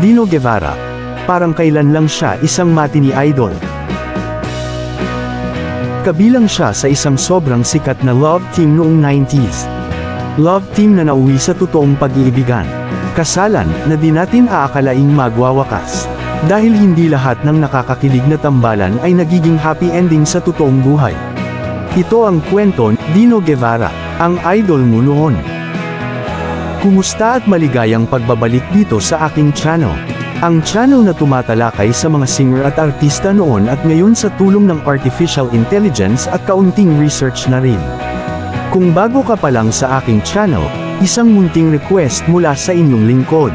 Dino Guevara. Parang kailan lang siya isang matini idol. Kabilang siya sa isang sobrang sikat na love team noong 90s. Love team na nauwi sa totoong pag-iibigan. Kasalan na di natin aakalaing magwawakas. Dahil hindi lahat ng nakakakilig na tambalan ay nagiging happy ending sa totoong buhay. Ito ang kwento Dino Guevara, ang idol mo noon. Kumusta at maligayang pagbabalik dito sa aking channel. Ang channel na tumatalakay sa mga singer at artista noon at ngayon sa tulong ng artificial intelligence at kaunting research na rin. Kung bago ka pa lang sa aking channel, isang munting request mula sa inyong lingkod.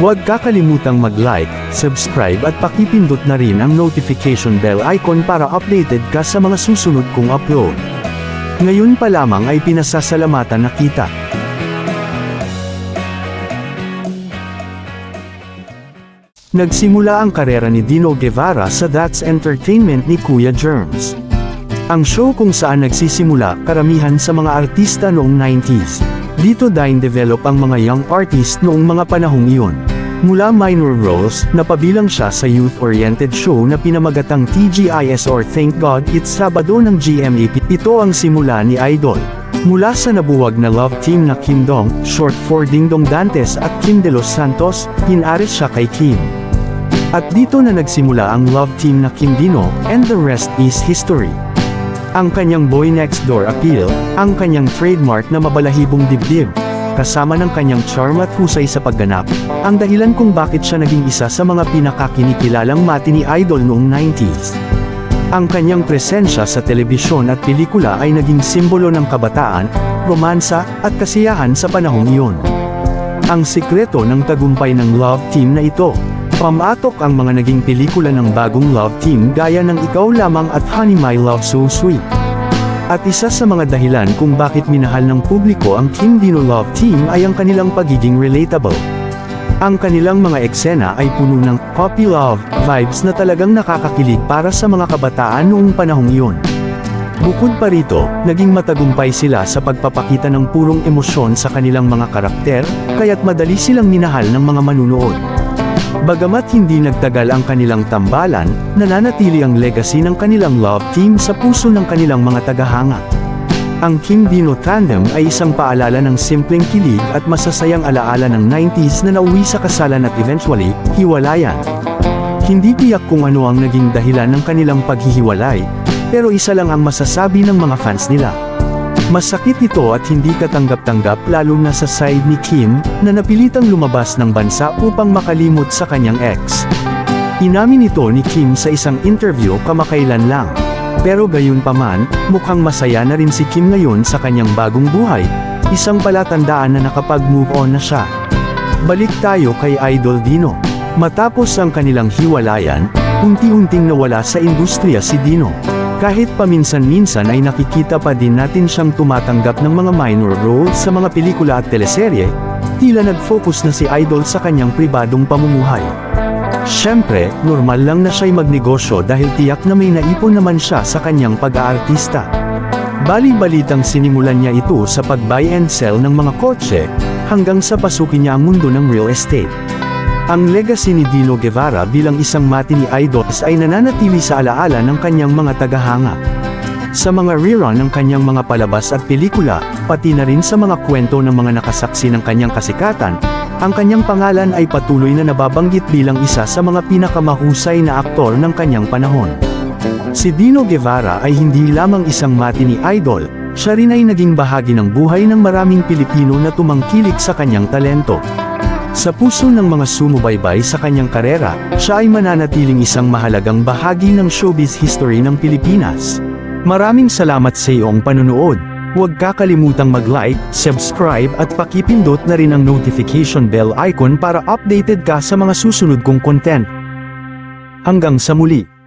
Huwag kakalimutang mag-like, subscribe at pakipindot na rin ang notification bell icon para updated ka sa mga susunod kong upload. Ngayon pa lamang ay pinasasalamatan na kita. Nagsimula ang karera ni Dino Guevara sa That's Entertainment ni Kuya Germs. Ang show kung saan nagsisimula karamihan sa mga artista noong 90s. Dito din develop ang mga young artist noong mga panahong iyon. Mula minor roles, napabilang siya sa youth-oriented show na pinamagatang TGIS or Thank God It's Sabado ng GMA. Ito ang simula ni Idol. Mula sa nabuwag na love team na Kim Dong, short for Ding Dong Dantes at Kim De Los Santos, pinaris siya kay Kim. At dito na nagsimula ang love team na Kim Dino, and the rest is history. Ang kanyang boy next door appeal, ang kanyang trademark na mabalahibong dibdib, kasama ng kanyang charm at husay sa pagganap, ang dahilan kung bakit siya naging isa sa mga pinakakinikilalang matini idol noong 90s. Ang kanyang presensya sa telebisyon at pelikula ay naging simbolo ng kabataan, romansa, at kasiyahan sa panahong iyon. Ang sikreto ng tagumpay ng love team na ito, pamatok ang mga naging pelikula ng bagong love team gaya ng Ikaw Lamang at Honey My Love So Sweet. At isa sa mga dahilan kung bakit minahal ng publiko ang Kim Dino Love Team ay ang kanilang pagiging relatable. Ang kanilang mga eksena ay puno ng puppy love vibes na talagang nakakakilig para sa mga kabataan noong panahong iyon. Bukod pa rito, naging matagumpay sila sa pagpapakita ng purong emosyon sa kanilang mga karakter, kaya't madali silang minahal ng mga manunood. Bagamat hindi nagtagal ang kanilang tambalan, nananatili ang legacy ng kanilang love team sa puso ng kanilang mga tagahanga. Ang Kim Dino Tandem ay isang paalala ng simpleng kilig at masasayang alaala ng 90s na nauwi sa kasalan at eventually, hiwalayan. Hindi tiyak kung ano ang naging dahilan ng kanilang paghihiwalay, pero isa lang ang masasabi ng mga fans nila. Masakit ito at hindi katanggap-tanggap lalo na sa side ni Kim, na napilitang lumabas ng bansa upang makalimot sa kanyang ex. Inamin ito ni Kim sa isang interview kamakailan lang. Pero gayon paman, mukhang masaya na rin si Kim ngayon sa kanyang bagong buhay, isang palatandaan na nakapag-move on na siya. Balik tayo kay Idol Dino. Matapos ang kanilang hiwalayan, unti-unting nawala sa industriya si Dino. Kahit paminsan-minsan ay nakikita pa din natin siyang tumatanggap ng mga minor roles sa mga pelikula at teleserye, tila nag-focus na si Idol sa kanyang pribadong pamumuhay. Siyempre, normal lang na siya'y magnegosyo dahil tiyak na may naipon naman siya sa kanyang pag-aartista. Bali-balitang sinimulan niya ito sa pag-buy and sell ng mga kotse, hanggang sa pasukin niya ang mundo ng real estate. Ang legacy ni Dino Guevara bilang isang matini idols ay nananatili sa alaala ng kanyang mga tagahanga. Sa mga rerun ng kanyang mga palabas at pelikula, pati na rin sa mga kwento ng mga nakasaksi ng kanyang kasikatan, ang kanyang pangalan ay patuloy na nababanggit bilang isa sa mga pinakamahusay na aktor ng kanyang panahon. Si Dino Guevara ay hindi lamang isang matini idol, siya rin ay naging bahagi ng buhay ng maraming Pilipino na tumangkilik sa kanyang talento. Sa puso ng mga sumubaybay sa kanyang karera, siya ay mananatiling isang mahalagang bahagi ng showbiz history ng Pilipinas. Maraming salamat sa iyong panunood. Huwag kakalimutang mag-like, subscribe at pakipindot na rin ang notification bell icon para updated ka sa mga susunod kong content. Hanggang sa muli.